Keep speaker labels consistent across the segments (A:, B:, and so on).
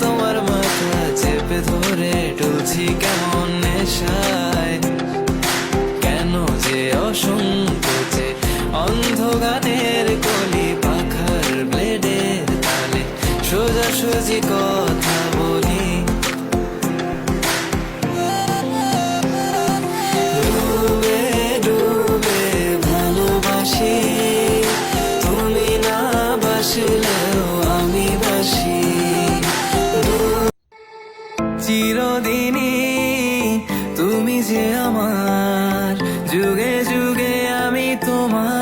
A: তোমার মাথা চেপে ধরে টুলছি কেমন নেশায়? কেন যে অসংকোচে অন্ধগানের কলি পাখার ব্লেডের তালে সোজাসুজি কথা ジュゲジュゲ闇とまる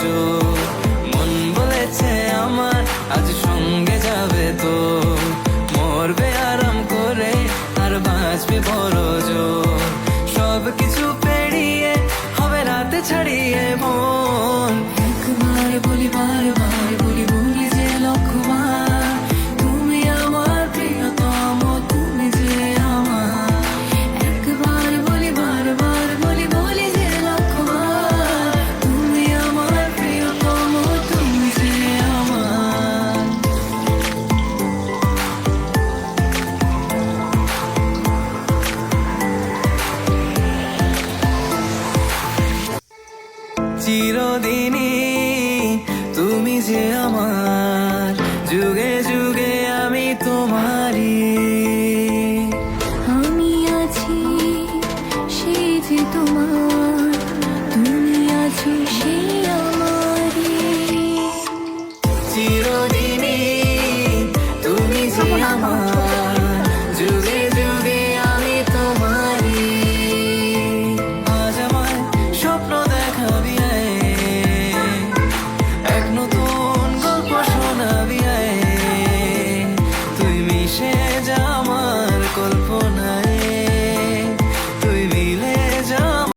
A: সুযোগ মন বলেছে আমার আজ সঙ্গে যাবে তো। মরবে আরাম করে আর বাঁচবে বড় দিন